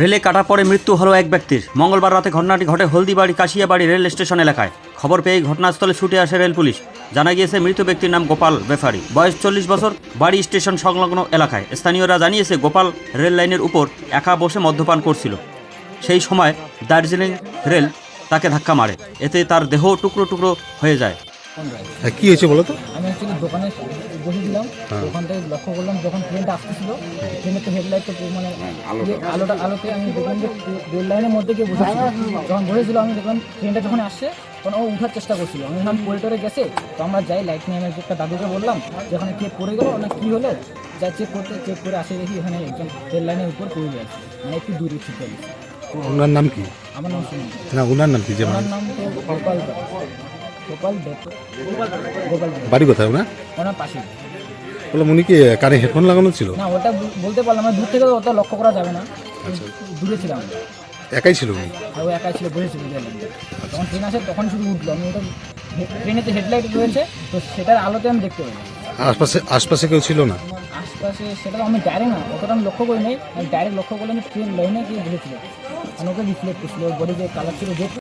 রেলে কাটা পড়ে মৃত্যু হলো এক ব্যক্তির। মঙ্গলবার রাতে ঘটনাটি ঘটে হলদিবাড়ি কাশিয়াবাড়ি রেল স্টেশন এলাকায়। খবর পেয়ে ঘটনাস্থলে ছুটে আসে রেল পুলিশ। জানা গিয়েছে, মৃত ব্যক্তির নাম গোপাল বেফারি। বয়স চল্লিশ বছর, বাড়ি স্টেশন সংলগ্ন এলাকায়। স্থানীয়রা জানিয়েছে, গোপাল রেল লাইনের উপর একা বসে মদ্যপান করছিল। সেই সময় দার্জিলিং রেল তাকে ধাক্কা মারে। এতে তার দেহ টুকরো টুকরো হয়ে যায়। হ্যাঁ কি হয়েছে বলো তো? আমি অ্যাকচুয়ালি দোকানে বসেছিলাম হ্যাঁ। ওখান থেকে লক্ষ্য করলাম যখন ট্রেনটা আসতেছিল ট্রেনের তো হেডলাইট তো মানে ইয়ে আলোটা আলোতে আমি দেখলাম যে রেল লাইনের মধ্যে গিয়ে বসেছিল যখন বসেছিল আমি দেখলাম ট্রেনটা যখন আসছে তখন ও উঠার চেষ্টা করছিল। আমি ভাবলাম করিডোরে গেছে? তো আমরা যাই লাইট নিয়ে আমি একটা দাদুকে বললাম যে ওখানে কে পড়ে গেলো না কী হলো? যাই চেক করতে চেক করে আসে দেখি এখানে একজন রেল লাইনের উপর পড়ে গেছে। মানে একটু দূরে ছিল। ওনার নাম কি? আমার নাম শুনুন না ওনার নাম কি যে ওনার নাম তো গোপাল। গোপাল দত্ত। বাড়ি কোথায় ওনার? ওনার পাশে। বললাম উনি কি কানে হেডফোন লাগানো ছিল? না ওটা বলতে পারলাম না দূর থেকে তো ওটা লক্ষ্য করা যাবে না। দূরে ছিলাম। একাই ছিল উনি? আর ও একাই ছিল বসেছিল যখন ট্রেন আসে তখন শুধু উঠল। আমি ওটা ট্রেনে যে হেডলাইট রয়েছে তো সেটার আলোতে আমি দেখতে পেলাম আশপাশে আশপাশে কেউ ছিল না? আশপাশে সেটা তো আমি ডাইরেক্ট না অতটা আমি লক্ষ্য করি নাই আমি ডাইরেক্ট লক্ষ্য করলে আমি ট্রেন লাইনে গিয়ে বসেছিল। কারণ ওকে রিফ্লেক্ট করছিল ওর বডি যে কালার ছিল যে